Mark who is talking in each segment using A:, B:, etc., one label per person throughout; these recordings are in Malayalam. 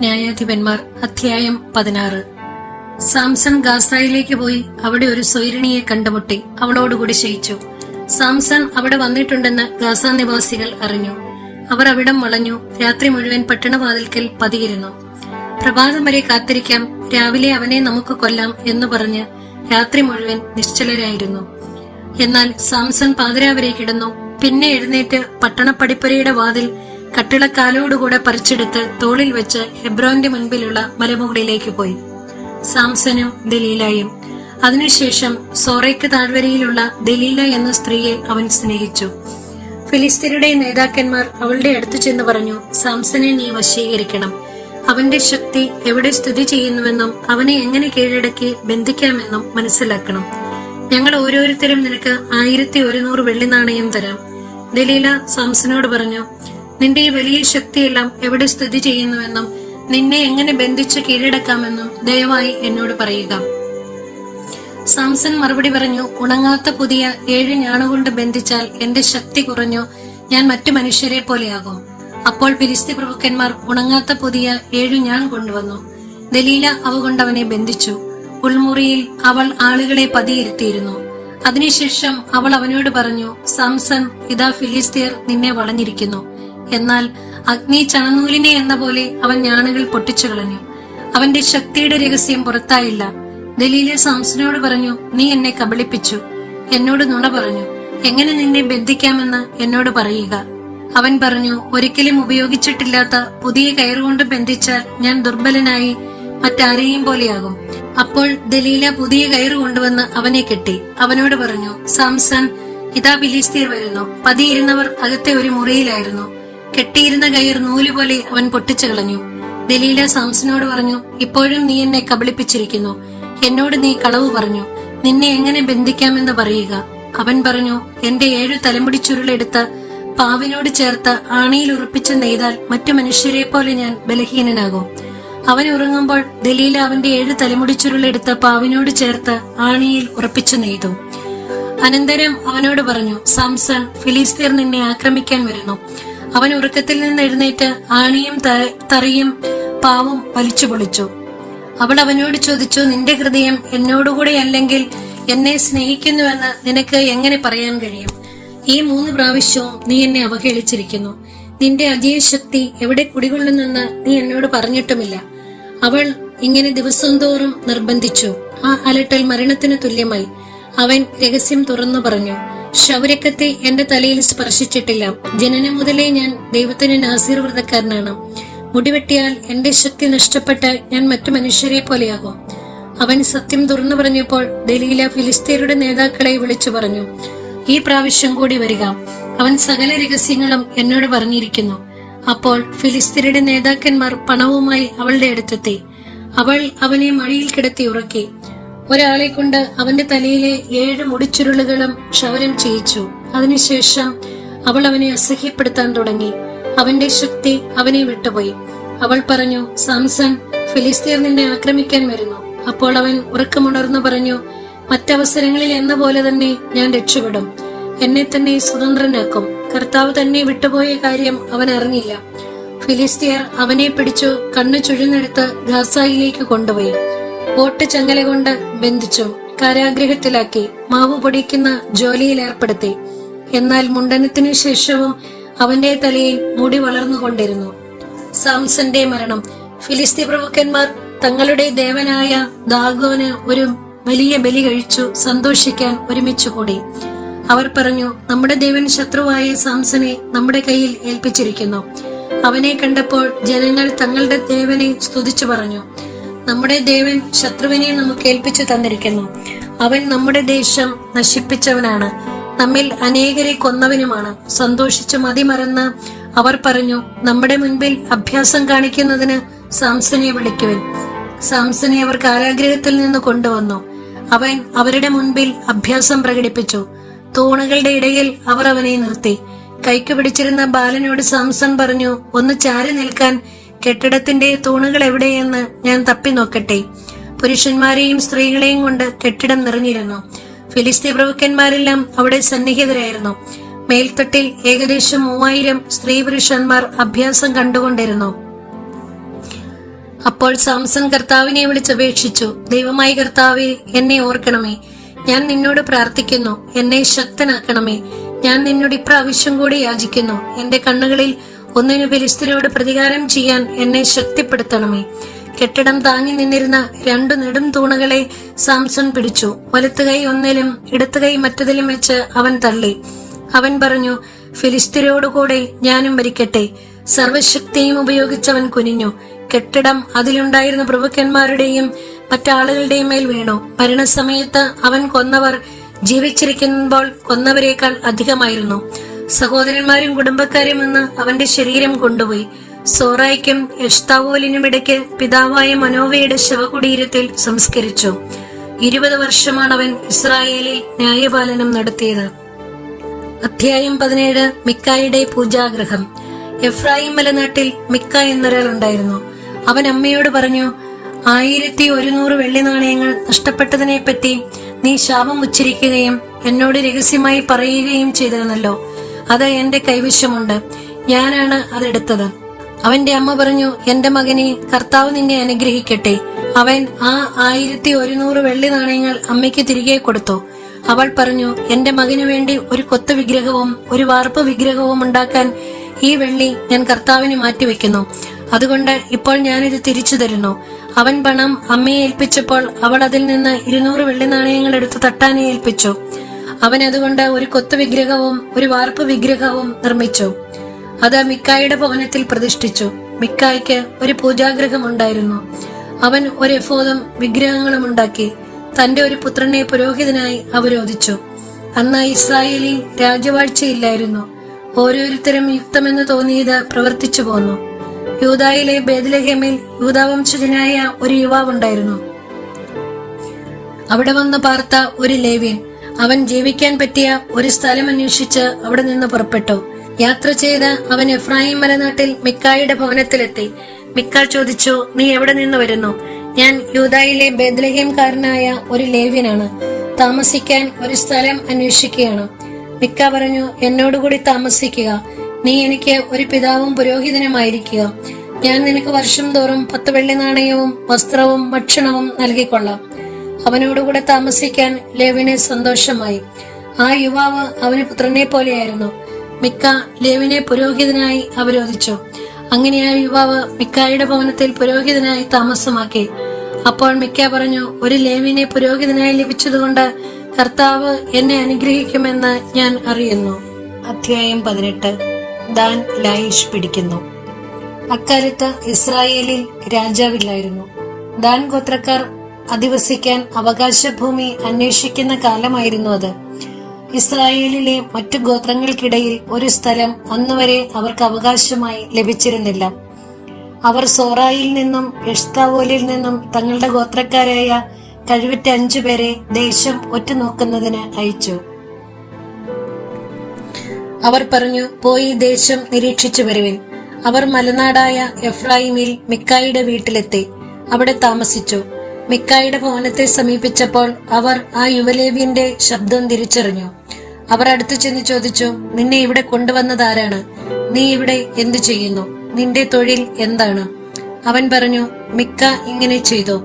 A: ന്യായാധിപന്മാർ അധ്യായം പതിനാറ്. സാംസൺ ഗാസായിലേക്ക് പോയി അവിടെ ഒരു സ്വൈരിണിയെ കണ്ടുമുട്ടി. അവളോടുകൂടി ശയിച്ചു. സാംസൺ അവിടെ വന്നിട്ടുണ്ടെന്ന് ഗാസ നിവാസികൾ അറിഞ്ഞു. അവർ അവിടം വളഞ്ഞു. രാത്രി മുഴുവൻ പട്ടണവാതിൽക്കൽ പതിയിരുന്നു. പ്രഭാതം വരെ കാത്തിരിക്കാം. രാവിലെ അവനെ നമുക്ക് കൊല്ലാം എന്ന് പറഞ്ഞ് രാത്രി മുഴുവൻ നിശ്ചലരായിരുന്നു. എന്നാൽ സാംസൺ പാതിരാവരെ കിടന്നു. പിന്നെ എഴുന്നേറ്റ് പട്ടണപ്പടിപ്പുരയുടെ വാതിൽ കട്ടിളക്കാലോടുകൂടെ പറിച്ചെടുത്ത് തോളിൽ വെച്ച് ഹെബ്രോന്റെ മുൻപിലുള്ള മലമുകളിലേക്ക് പോയി. സാംസനും ദലീലയും. അതിനുശേഷം സോറയ്ക്ക് താഴ്വരയിലുള്ള ദലീല എന്ന സ്ത്രീയെ അവൻ സ്നേഹിച്ചു. ഫിലിസ്തീനയുടെ നേതാക്കന്മാർ അവളുടെ അടുത്ത് ചെന്ന് പറഞ്ഞു സാംസനെ നീ വശീകരിക്കണം. അവന്റെ ശക്തി എവിടെ സ്ഥിതി ചെയ്യുന്നുവെന്നും അവനെ എങ്ങനെ കീഴടക്കി ബന്ധിക്കാമെന്നും മനസ്സിലാക്കണം. ഞങ്ങൾ ഓരോരുത്തരും നിനക്ക് ആയിരത്തി ഒരുന്നൂറ് വെള്ളി നാണയം തരാം. ദലീല സാംസനോട് പറഞ്ഞു നിന്റെ ഈ വലിയ ശക്തിയെല്ലാം എവിടെ സ്ഥിതി ചെയ്യുന്നുവെന്നും നിന്നെ എങ്ങനെ ബന്ധിച്ച് കീഴടക്കാമെന്നും ദയവായി എന്നോട് പറയുക. സാംസൺ മറുപടി പറഞ്ഞു ഉണങ്ങാത്ത പുതിയ ഏഴ് ഞാണുകൊണ്ട് ബന്ധിച്ചാൽ എന്റെ ശക്തി കുറഞ്ഞു? ഞാൻ മറ്റു മനുഷ്യരെ പോലെയാകും. അപ്പോൾ ഫിലിസ്തി പ്രഭുക്കന്മാർ ഉണങ്ങാത്ത പുതിയ ഏഴു ഞാൻ കൊണ്ടുവന്നു. ദലീല അവ കൊണ്ടവനെ ബന്ധിച്ചു. ഉൾമുറിയിൽ അവൾ ആളുകളെ പതിയിരുത്തിയിരുന്നു. അതിനുശേഷം അവൾ അവനോട് പറഞ്ഞു സാംസൺ ഇതാ ഫിലിസ്തീർ നിന്നെ വളഞ്ഞിരിക്കുന്നു. എന്നാൽ അഗ്നി ചണനൂലിനെ എന്ന പോലെ അവൻ ഞാണുകൾ പൊട്ടിച്ചു കളഞ്ഞു. അവന്റെ ശക്തിയുടെ രഹസ്യം പുറത്തായില്ല. ദലീല സാംസനോട് പറഞ്ഞു നീ എന്നെ കബളിപ്പിച്ചു. എന്നോട് നുണ പറഞ്ഞു. എങ്ങനെ നിന്നെ ബന്ധിക്കാമെന്ന് എന്നോട് പറയുക. അവൻ പറഞ്ഞു ഒരിക്കലും ഉപയോഗിച്ചിട്ടില്ലാത്ത പുതിയ കയറുകൊണ്ട് ബന്ധിച്ചാൽ ഞാൻ ദുർബലനായി മറ്റാരെയും പോലെയാകും. അപ്പോൾ ദലീല പുതിയ കയറ് കൊണ്ടുവന്ന് അവനെ കെട്ടി. അവനോട് പറഞ്ഞു സാംസൺ ഇതാ ഫിലിസ്തീർ വരുന്നു. പതിയിരുന്നവർ അകത്തെ ഒരു മുറിയിലായിരുന്നു. കെട്ടിയിരുന്ന കയർ നൂലുപോലെ അവൻ പൊട്ടിച്ചു കളഞ്ഞു. ദലീല സാംസനോട് പറഞ്ഞു ഇപ്പോഴും നീ എന്നെ കബളിപ്പിച്ചിരിക്കുന്നു. എന്നോട് നീ കളവ് പറഞ്ഞു. നിന്നെ എങ്ങനെ ബന്ധിക്കാമെന്ന് പറയുക. അവൻ പറഞ്ഞു എന്റെ ഏഴു തലമുടി ചുരുളെടുത്ത് പാവിനോട് ചേർത്ത് ആണിയിൽ ഉറപ്പിച്ച് നെയ്താൽ മറ്റു മനുഷ്യരെ പോലെ ഞാൻ ബലഹീനനാകും. അവൻ ഉറങ്ങുമ്പോൾ ദലീല അവന്റെ ഏഴ് തലമുടി ചുരുളെടുത്ത് പാവിനോട് ചേർത്ത് ആണിയിൽ ഉറപ്പിച്ചു നെയ്തു. അനന്തരം അവനോട് പറഞ്ഞു സാംസൺ ഫിലിസ്തീർ നിന്നെ ആക്രമിക്കാൻ വരുന്നു. അവൻ ഉറക്കത്തിൽ നിന്ന് എഴുന്നേറ്റ് ആണിയും തറിയും പാവും വലിച്ചു പൊളിച്ചു. അവൾ അവനോട് ചോദിച്ചു നിന്റെ ഹൃദയം എന്നോടുകൂടെ അല്ലെങ്കിൽ എന്നെ സ്നേഹിക്കുന്നുവെന്ന് നിനക്ക് എങ്ങനെ പറയാൻ കഴിയും? ഈ മൂന്ന് പ്രാവശ്യവും നീ എന്നെ അവഹേളിച്ചിരിക്കുന്നു. നിന്റെ അജയശക്തി എവിടെ കുടികൊള്ളുന്നെന്ന് നീ എന്നോട് പറഞ്ഞിട്ടുമില്ല. അവൾ ഇങ്ങനെ ദിവസം തോറും നിർബന്ധിച്ചു. ആ അലട്ടൽ മരണത്തിന് തുല്യമായി. അവൻ രഹസ്യം തുറന്നു പറഞ്ഞു ശൗരക്കത്തെ എന്റെ തലയിൽ സ്പർശിച്ചിട്ടില്ല. ജനനം മുതലേ ഞാൻ ദൈവത്തിന് നാസീർവ്രതക്കാരനാണ് മുടിവെട്ടിയാൽ എന്റെ ശക്തി നഷ്ടപ്പെട്ട് ഞാൻ മറ്റു മനുഷ്യരെ പോലെയാകും. അവൻ സത്യം തുറന്നു പറഞ്ഞപ്പോൾ ദലീല ഫിലിസ്തീനയുടെ നേതാക്കളെ വിളിച്ചു പറഞ്ഞു ഈ പ്രാവശ്യം കൂടി വരിക. അവൻ സകല രഹസ്യങ്ങളും എന്നോട് പറഞ്ഞിരിക്കുന്നു. അപ്പോൾ ഫിലിസ്തീനയുടെ നേതാക്കന്മാർ പണവുമായി അവളുടെ അടുത്തെത്തി. അവൾ അവനെ മഴയിൽ കിടത്തി ഉറക്കി. ഒരാളെ കൊണ്ട് അവന്റെ തലയിലെ ഏഴ് മുടിച്ചുരുളുകളും ക്ഷൗരം ചെയ്യിച്ചു. അതിനുശേഷം അവൾ അവനെ അസഹ്യപ്പെടുത്താൻ തുടങ്ങി. അവന്റെ ശക്തി അവനെ വിട്ടുപോയി. അവൾ പറഞ്ഞു സാംസൺ ഫിലിസ്തീർ നിന്നെ ആക്രമിക്കാൻ വരുന്നു. അപ്പോൾ അവൻ ഉറക്കമുണർന്നു പറഞ്ഞു മറ്റവസരങ്ങളിൽ എന്ന പോലെ തന്നെ ഞാൻ രക്ഷപ്പെടും. എന്നെ തന്നെ സ്വതന്ത്രനാക്കും. കർത്താവ് തന്നെ വിട്ടുപോയ കാര്യം അവൻ അറിഞ്ഞില്ല. ഫിലിസ്തീയർ അവനെ പിടിച്ചു കണ്ണു ചുഴുന്നെടുത്ത് ഗാസായിലേക്ക് കൊണ്ടുപോയി. ഓട്ട് ചങ്ങല കൊണ്ട് ബന്ധിച്ചു കാരാഗ്രഹത്തിലാക്കി മാവ് പൊടിക്കുന്ന ജോലിയിൽ ഏർപ്പെടുത്തി. എന്നാൽ മുണ്ടനത്തിനു ശേഷവും അവന്റെ തലയിൽ മുടി വളർന്നുകൊണ്ടിരുന്നു സാംസന്റെ മരണം. ഫിലിസ്തി പ്രഭുക്കന്മാർ തങ്ങളുടെ ദേവനായ ദാഗോന് ഒരു വലിയ ബലി കഴിച്ചു സന്തോഷിക്കാൻ ഒരുമിച്ചു കൂടി. അവർ പറഞ്ഞു നമ്മുടെ ദേവൻ ശത്രുവായ സാംസനെ നമ്മുടെ കയ്യിൽ ഏൽപ്പിച്ചിരിക്കുന്നു. അവനെ കണ്ടപ്പോൾ ജനങ്ങൾ തങ്ങളുടെ ദേവനെ സ്തുതിച്ചു പറഞ്ഞു. നമ്മുടെ ദേവൻ ശത്രുവിനെ നമുക്ക് ഏൽപ്പിച്ചു തന്നിരിക്കുന്നു. അവൻ നമ്മുടെ ദേശം നശിപ്പിച്ചവനാണ്. നമ്മിൽ അനേകരെ കൊന്നവനുമാണ്. സന്തോഷിച്ചു മതിമറന്ന് അവർ പറഞ്ഞു നമ്മുടെ മുൻപിൽ അഭ്യാസം കാണിക്കുന്നതിന് സാംസനെ വിളിക്കുവൻ. സാംസനെ അവർ കാരാഗ്രഹത്തിൽ നിന്ന് കൊണ്ടുവന്നു. അവൻ അവരുടെ മുൻപിൽ അഭ്യാസം പ്രകടിപ്പിച്ചു. തൂണുകളുടെ ഇടയിൽ അവർ അവനെ നിർത്തി. കൈക്ക് പിടിച്ചിരുന്ന ബാലനോട് സാംസൺ പറഞ്ഞു ഒന്ന് ചാരി നിൽക്കാൻ കെട്ടിടത്തിന്റെ തൂണുകൾ എവിടെയെന്ന് ഞാൻ തപ്പി നോക്കട്ടെ. പുരുഷന്മാരെയും സ്ത്രീകളെയും കൊണ്ട് കെട്ടിടം നിറഞ്ഞിരുന്നു. ഫിലിസ്തീൻ പ്രഭുക്കന്മാരെല്ലാം അവിടെ സന്നിഹിതരായിരുന്നു. മേൽത്തട്ടിൽ ഏകദേശം മൂവായിരം സ്ത്രീ പുരുഷന്മാർ അഭ്യാസം കണ്ടുകൊണ്ടിരുന്നു. അപ്പോൾ സാംസൺ കർത്താവിനെ വിളിച്ചപേക്ഷിച്ചു ദൈവമായി കർത്താവെ എന്നെ ഓർക്കണമേ. ഞാൻ നിന്നോട് പ്രാർത്ഥിക്കുന്നു എന്നെ ശക്തനാക്കണമേ. ഞാൻ നിന്നോട് ഇപ്രാവശ്യം കൂടി യാചിക്കുന്നു. എന്റെ കണ്ണുകളിൽ ഒന്നിനു ഫിലിസ്തീനോട് പ്രതികാരം ചെയ്യാൻ എന്നെ ശക്തിപ്പെടുത്തണമേ. കെട്ടിടം താങ്ങി നിന്നിരുന്ന രണ്ടു നെടും തൂണുകളെ സാംസൺ പിടിച്ചു. വലത്തുകൈ ഒന്നിലും ഇടത്തുകൈ മറ്റതിലും വെച്ച് അവൻ തള്ളി. അവൻ പറഞ്ഞു ഫിലിസ്തീനോടുകൂടെ ഞാനും മരിക്കട്ടെ സർവശക്തിയും ഉപയോഗിച്ചവൻ കുനിഞ്ഞു. കെട്ടിടം അതിലുണ്ടായിരുന്ന പ്രഭുക്കന്മാരുടെയും മറ്റാളുകളുടെയും മേൽ വീണു. മരണസമയത്ത് അവൻ കൊന്നവർ ജീവിച്ചിരിക്കുമ്പോൾ കൊന്നവരേക്കാൾ അധികമായിരുന്നു. സഹോദരന്മാരും കുടുംബക്കാരും എന്ന് അവന്റെ ശരീരം കൊണ്ടുപോയി. സോറായ്ക്കും എഷ്താവോലിനും ഇടയ്ക്ക് പിതാവായ മനോവയുടെ ശവകുടീരത്തിൽ സംസ്കരിച്ചു. ഇരുപത് വർഷമാണ് അവൻ ഇസ്രായേലിൽ ന്യായപാലനം നടത്തിയത്. അധ്യായം പതിനേഴ് മിക്കായുടെ പൂജാഗ്രഹം എഫ്രായിം മലനാട്ടിൽ മിക്ക എന്നൊരാൾ ഉണ്ടായിരുന്നു. അവൻ അമ്മയോട് പറഞ്ഞു ആയിരത്തി ഒരുന്നൂറ് വെള്ളി നാണയങ്ങൾ നഷ്ടപ്പെട്ടതിനെ പറ്റി നീ ശാപം ഉച്ചരിക്കുകയും എന്നോട് രഹസ്യമായി പറയുകയും ചെയ്തിരുന്നല്ലോ അത് എന്റെ കൈവശമുണ്ട്. ഞാനാണ് അതെടുത്തത്. അവന്റെ അമ്മ പറഞ്ഞു എന്റെ മകനെ കർത്താവ് നിന്നെ അനുഗ്രഹിക്കട്ടെ. അവൻ ആ ആയിരത്തി ഒരുന്നൂറ് വെള്ളി നാണയങ്ങൾ അമ്മയ്ക്ക് തിരികെ കൊടുത്തു. അവൾ പറഞ്ഞു എന്റെ മകനു വേണ്ടി ഒരു കൊത്ത വിഗ്രഹവും ഒരു വാർപ്പ് വിഗ്രഹവും ഉണ്ടാക്കാൻ ഈ വെള്ളി ഞാൻ കർത്താവിന് മാറ്റിവെക്കുന്നു. അതുകൊണ്ട് ഇപ്പോൾ ഞാനിത് തിരിച്ചു തരുന്നു. അവൻ പണം അമ്മയെ ഏൽപ്പിച്ചപ്പോൾ അവൾ അതിൽ നിന്ന് ഇരുന്നൂറ് വെള്ളി നാണയങ്ങൾ എടുത്ത് തട്ടാനെ ഏൽപ്പിച്ചു. അവൻ അതുകൊണ്ട് ഒരു കൊത്ത വിഗ്രഹവും ഒരു വാർപ്പ് വിഗ്രഹവും നിർമ്മിച്ചു. അത് മിക്കായുടെ ഭവനത്തിൽ പ്രതിഷ്ഠിച്ചു. മിക്കായ്ക്ക് ഒരു പൂജാഗ്രഹം ഉണ്ടായിരുന്നു അവൻ ഒരു എഫോദും വിഗ്രഹങ്ങളും ഉണ്ടാക്കി. തന്റെ ഒരു പുത്രനെ പുരോഹിതനായി അവരോധിച്ചു. അന്ന് ഇസ്രായേലിൽ രാജവാഴ്ചയില്ലായിരുന്നു. ഓരോരുത്തരും യുക്തമെന്ന് തോന്നിയത് പ്രവർത്തിച്ചു പോന്നു. യൂതായിലെ ബേദലഹേമിൽ യൂതാവംശജനായ ഒരു യുവാവുണ്ടായിരുന്നു. അവിടെ വന്ന് പാർത്ത ഒരു ലേവ്യൻ. അവൻ ജീവിക്കാൻ പറ്റിയ ഒരു സ്ഥലം അന്വേഷിച്ച് അവിടെ നിന്ന് പുറപ്പെട്ടു. യാത്ര ചെയ്ത് അവൻ എഫ്രാഹിം മലനാട്ടിൽ മിക്കായുടെ ഭവനത്തിലെത്തി. മിക്ക ചോദിച്ചു നീ എവിടെ നിന്ന് വരുന്നു? ഞാൻ യൂതായിലെ ബേദ്ലഹേംകാരനായ ഒരു ലേവ്യനാണ്. താമസിക്കാൻ ഒരു സ്ഥലം അന്വേഷിക്കുകയാണ്. മിക്ക പറഞ്ഞു എന്നോടുകൂടി താമസിക്കുക. നീ എനിക്ക് ഒരു പിതാവും പുരോഹിതനുമായിരിക്കുക. ഞാൻ നിനക്ക് വർഷം തോറും പത്ത് വെള്ളി നാണയവും വസ്ത്രവും ഭക്ഷണവും നൽകിക്കൊള്ളാം. അവനോടുകൂടെ താമസിക്കാൻ ലേവിന് സന്തോഷമായി. ആ യുവാവ് അവന് പുത്രനെ പോലെയായിരുന്നു. മിക്ക ലേവിനെ പുരോഹിതനായി അവരോധിച്ചു. അങ്ങനെ ആ യുവാവ് മിക്കായുടെ ഭവനത്തിൽ പുരോഹിതനായി താമസമാക്കി. അപ്പോൾ മിക്ക പറഞ്ഞു ഒരു ലേവിനെ പുരോഹിതനായി ലഭിച്ചതുകൊണ്ട് കർത്താവ് എന്നെ അനുഗ്രഹിക്കുമെന്ന് ഞാൻ അറിയുന്നു. അധ്യായം പതിനെട്ട്. ദാൻ ലായിഷ് പിടിക്കുന്നു. അക്കാലത്ത് ഇസ്രായേലിൽ രാജാവില്ലായിരുന്നു. ദാൻ ഗോത്രക്കാർ അധിവസിക്കാൻ അവകാശഭൂമി അന്വേഷിക്കുന്ന കാലമായിരുന്നു അത്. ഇസ്രായേലിലെ മറ്റു ഗോത്രങ്ങൾക്കിടയിൽ ഒരു സ്ഥലം അന്നുവരെ അവർക്ക് അവകാശമായി ലഭിച്ചിരുന്നില്ല. അവർ സോറായിൽ നിന്നും എഷ്താവോലിൽ നിന്നും തങ്ങളുടെ ഗോത്രക്കാരായ കഴിവറ്റ അഞ്ചു പേരെ ദേശം ഒറ്റുനോക്കുന്നതിന് അയച്ചു. അവർ പറഞ്ഞു പോയി ദേശം നിരീക്ഷിച്ചു വരുവിൻ. അവർ മലനാടായ എഫ്രായിമിൽ മിക്കായിയുടെ വീട്ടിലെത്തി. അവിടെ താമസിച്ചു. മിക്കായിയുടെ ഭവനത്തെ സമീപിച്ചപ്പോൾ അവർ ആ യുവലേവിയന്റെ ശബ്ദം തിരിച്ചറിഞ്ഞു. അവർ അടുത്തു ചെന്ന് ചോദിച്ചു നിന്നെ ഇവിടെ കൊണ്ടുവന്നതാരാണ് നീ ഇവിടെ എന്തു ചെയ്യുന്നു? നിന്റെ തൊഴിൽ എന്താണ്? അവൻ പറഞ്ഞു മിക്ക ഇങ്ങനെ ചെയ്തു.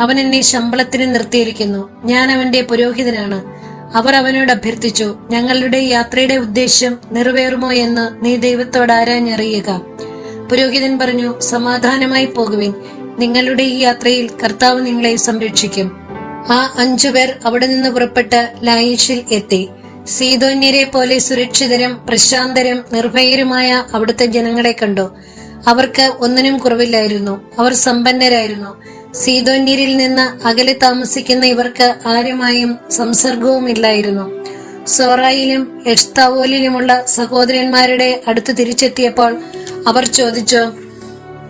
A: അവൻ എന്നെ ശമ്പളത്തിന് നിർത്തിയിരിക്കുന്നു. ഞാൻ അവന്റെ പുരോഹിതനാണ്. അവർ അവനോട് അഭ്യർത്ഥിച്ചു ഞങ്ങളുടെ യാത്രയുടെ ഉദ്ദേശ്യം നിറവേറുമോ എന്ന് നീ ദൈവത്തോട് ആരാഞ്ഞറിയുക? പുരോഹിതൻ പറഞ്ഞു സമാധാനമായി പോകുവിൻ. നിങ്ങളുടെ ഈ യാത്രയിൽ കർത്താവ് നിങ്ങളെ സംരക്ഷിക്കും. ആ അഞ്ചുപേർ അവിടെ നിന്ന് പുറപ്പെട്ട് ലായിഷിൽ എത്തി. സീതോന്യരെ പോലെ സുരക്ഷിതരും പ്രശാന്തരും നിർഭയരുമായ അവിടുത്തെ ജനങ്ങളെ കണ്ടു. അവർക്ക് ഒന്നിനും കുറവില്ലായിരുന്നു. അവർ സമ്പന്നരായിരുന്നു. സീതോന്യരിൽ നിന്ന് അകലെ താമസിക്കുന്ന ഇവർക്ക് ആരുമായും സംസർഗവും ഇല്ലായിരുന്നു. സോറായിലും എഷ്താവോലിലുമുള്ള സഹോദരന്മാരുടെ അടുത്ത് തിരിച്ചെത്തിയപ്പോൾ അവർ ചോദിച്ചു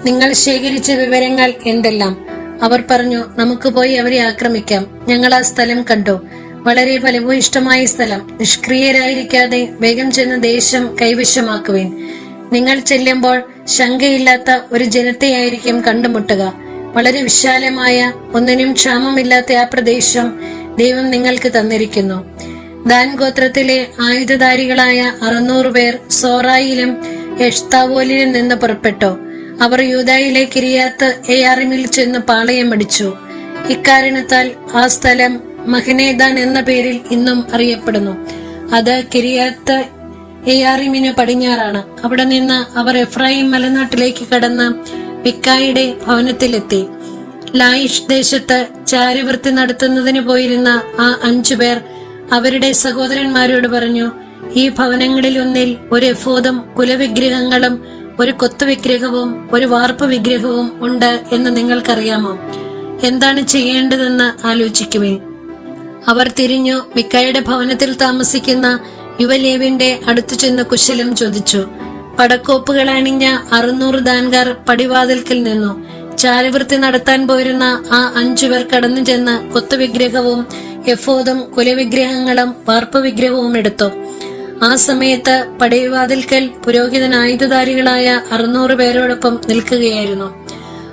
A: നിങ്ങൾ ശേഖരിച്ച വിവരങ്ങൾ എന്തെല്ലാം? അവർ പറഞ്ഞു നമുക്ക് പോയി അവരെ ആക്രമിക്കാം. ഞങ്ങൾ ആ സ്ഥലം കണ്ടു. വളരെ ഫലഭൂയിഷ്ടമായ സ്ഥലം. നിഷ്ക്രിയരായിരിക്കാതെ വേഗം ചെന്ന് ദേശം കൈവശമാക്കുവേൻ. നിങ്ങൾ ചെല്ലുമ്പോൾ ശങ്കയില്ലാത്ത ഒരു ജനത്തെയായിരിക്കും കണ്ടുമുട്ടുക. വളരെ വിശാലമായ ഒന്നിനും ക്ഷാമമില്ലാത്ത ആ പ്രദേശം ദൈവം നിങ്ങൾക്ക് തന്നിരിക്കുന്നു. ദാൻ ഗോത്രത്തിലെ ആയുധധാരികളായ അറുന്നൂറ് പേർ സോറായിലും എഷ്താവോലിലും നിന്ന് പുറപ്പെട്ടു. അവർ യൂതായിലെ കിരിയാത്ത് എയാറിമിൽ ചെന്ന് പാളയമടിച്ചു. ഇക്കാരണത്താൽ ആ സ്ഥലം മഹനേദാൻ എന്ന പേരിൽ ഇന്നും അറിയപ്പെടുന്നു. അത് കിരിയാത്ത് എയാറിമിന് പടിഞ്ഞാറാണ്. അവിടെ നിന്ന് അവർ എഫ്രൈം മലനാട്ടിലേക്ക് കടന്ന് പിക്കായുടെ ഭവനത്തിലെത്തി. ലായിഷ് ദേശത്ത് ചാരിവൃത്തി നടത്തുന്നതിന് പോയിരുന്ന ആ അഞ്ചു പേർ അവരുടെ സഹോദരന്മാരോട് പറഞ്ഞു ഈ ഭവനങ്ങളിൽ ഒന്നിൽ ഒരു എഫോദും കുലവിഗ്രഹങ്ങളും ഒരു കൊത്തു വിഗ്രഹവും ഒരു വാർപ്പ് വിഗ്രഹവും ഉണ്ട് എന്ന് നിങ്ങൾക്കറിയാമോ? എന്താണ് ചെയ്യേണ്ടതെന്ന് ആലോചിക്കുവേ അവർ തിരിഞ്ഞു മിക്കായുടെ ഭവനത്തിൽ താമസിക്കുന്ന യുവലേവിന്റെ അടുത്തു ചെന്ന് കുശലം ചോദിച്ചു. പടക്കോപ്പുകൾ അണിഞ്ഞ അറുന്നൂറ് ദാൻകാർ പടിവാതിൽക്കൽ നിന്നു. ചാരവൃത്തി നടത്താൻ പോയിരുന്ന ആ അഞ്ചു പേർ കടന്നു ചെന്ന് കൊത്തുവിഗ്രഹവും എഫോദും കുലവിഗ്രഹങ്ങളും വാർപ്പ് വിഗ്രഹവും എടുത്തു. ആ സമയത്ത് പടയവാതിൽക്കൽ പുരോഹിതൻ ആയുധധാരികളായ അറുന്നൂറ് പേരോടൊപ്പം നിൽക്കുകയായിരുന്നു.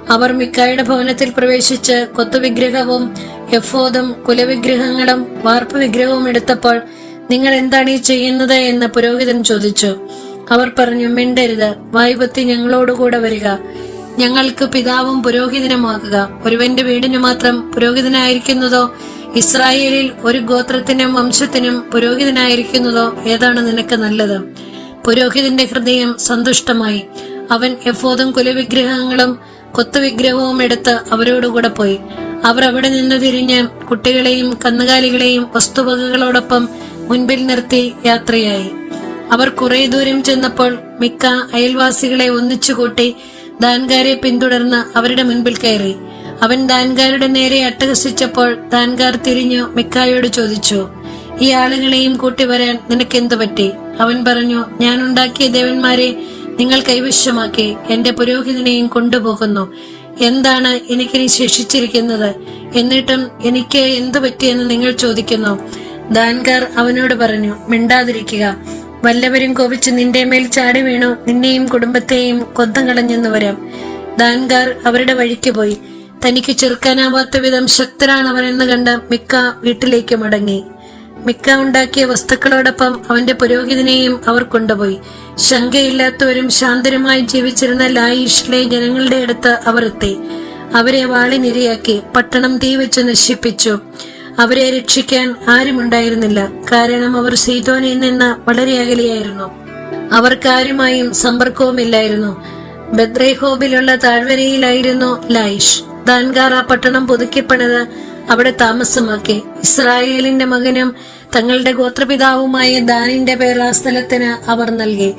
A: അവർ മിക്കായുടെ ഭവനത്തിൽ പ്രവേശിച്ച് കൊത്തുവിഗ്രഹവും എഫോദും കുലവിഗ്രഹങ്ങളും വാർപ്പ് വിഗ്രഹവും എടുത്തപ്പോൾ നിങ്ങൾ എന്താണ് ഈ ചെയ്യുന്നത്? എന്ന് പുരോഹിതൻ ചോദിച്ചു. അവർ പറഞ്ഞു മിണ്ടരുത് വായ്പത്തി ഞങ്ങളോടുകൂടെ വരിക. ഞങ്ങൾക്ക് പിതാവും പുരോഹിതനുമാകുക. ഒരുവന്റെ വീടിന് മാത്രം പുരോഹിതനായിരിക്കുന്നതോ ഇസ്രായേലിൽ ഒരു ഗോത്രത്തിനും വംശത്തിനും പുരോഹിതനായിരിക്കുന്നതോ ഏതാണ് നിനക്ക് നല്ലത്? പുരോഹിതന്റെ ഹൃദയം സന്തുഷ്ടമായി. അവൻ എഫോദും കുലവിഗ്രഹങ്ങളും കൊത്തുവിഗ്രഹവും എടുത്ത് അവരോടുകൂടെ പോയി. അവർ അവിടെ നിന്ന് തിരിഞ്ഞ് കുട്ടികളെയും കന്നുകാലികളെയും വസ്തുവകകളോടൊപ്പം മുൻപിൽ നിർത്തി യാത്രയായി. അവർ കുറെ ദൂരം ചെന്നപ്പോൾ മിക്ക അയൽവാസികളെ ഒന്നിച്ചു കൂട്ടി ദാൻകാരെ പിന്തുടർന്ന് അവരുടെ മുൻപിൽ കയറി. അവൻ ദാൻകാരുടെ നേരെ അട്ടഹസിച്ചപ്പോൾ ദാൻകാർ തിരിഞ്ഞു മിക്കായോട് ചോദിച്ചു ഈ ആളുകളെയും കൂട്ടി വരാൻ നിനക്ക് എന്തു പറ്റി? അവൻ പറഞ്ഞു ഞാൻ ഉണ്ടാക്കിയ ദേവന്മാരെ നിങ്ങൾ കൈവശമാക്കി എന്റെ പുരോഹിതനെയും കൊണ്ടുപോകുന്നു. എന്താണ് എനിക്കിനി ശേഷിച്ചിരിക്കുന്നത് എന്നിട്ടും എനിക്ക് എന്തു പറ്റിയെന്ന് നിങ്ങൾ ചോദിക്കുന്നു. ദാൻകാർ അവനോട് പറഞ്ഞു മിണ്ടാതിരിക്കുക. വല്ലവരും കോപിച്ച് നിന്റെ മേൽ ചാടി വീണു നിന്നെയും കുടുംബത്തെയും കൊന്തം കളഞ്ഞെന്ന് വരാം. ദാൻകാർ അവരുടെ വഴിക്ക് പോയി. തനിക്ക് ചെറുക്കാനാവാത്ത വിധം ശക്തരാണവർ എന്ന് കണ്ട് മിക്ക വീട്ടിലേക്ക് മടങ്ങി. മിക്ക ഉണ്ടാക്കിയ വസ്തുക്കളോടൊപ്പം അവന്റെ പുരോഹിതനെയും അവർ കൊണ്ടുപോയി. ശങ്കയില്ലാത്തവരും ശാന്തരുമായി ജീവിച്ചിരുന്ന ലായിഷിലെ ജനങ്ങളുടെ അടുത്ത് അവർ എത്തി. അവരെ വാളിനിരയാക്കി പട്ടണം തീ വെച്ച് നശിപ്പിച്ചു. അവരെ രക്ഷിക്കാൻ ആരുമുണ്ടായിരുന്നില്ല. കാരണം അവർ സീതോനിൽ നിന്ന് വളരെ അകലെയായിരുന്നു. അവർക്കാരുമായും സമ്പർക്കവുമില്ലായിരുന്നു. ബദ്രേഹോബിലുള്ള താഴ്വരയിലായിരുന്നു ലൈഷ് ആ പട്ടണം പുതുക്കിപ്പണിത് അവിടെ താമസമാക്കി. ഇസ്രായേലിന്റെ മകനും തങ്ങളുടെ ഗോത്രപിതാവുമായ ദാനിന്റെ പേർ ആ സ്ഥലത്തിന് അവർ നൽകി.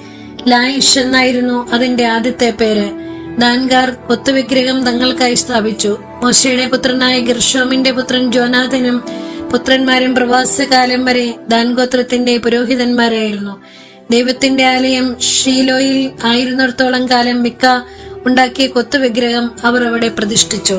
A: ലായിഷ് എന്നായിരുന്നു അതിന്റെ ആദ്യത്തെ പേര്. ദാൻഗാർ ഒത്തുവിഗ്രഹം തങ്ങൾക്കായി സ്ഥാപിച്ചു. മോശയുടെ പുത്രനായ ഗിർഷോമിന്റെ പുത്രൻ ജോനാഥനും പുത്രന്മാരും പ്രവാസകാലം വരെ ദാൻ ഗോത്രത്തിന്റെ പുരോഹിതന്മാരായിരുന്നു. ദൈവത്തിന്റെ ആലയം ഷീലോയിൽ ആയിരുന്നിടത്തോളം കാലം മിക്ക ഉണ്ടാക്കിയ കൊത്തുവിഗ്രഹം അവർ അവിടെ പ്രതിഷ്ഠിച്ചു.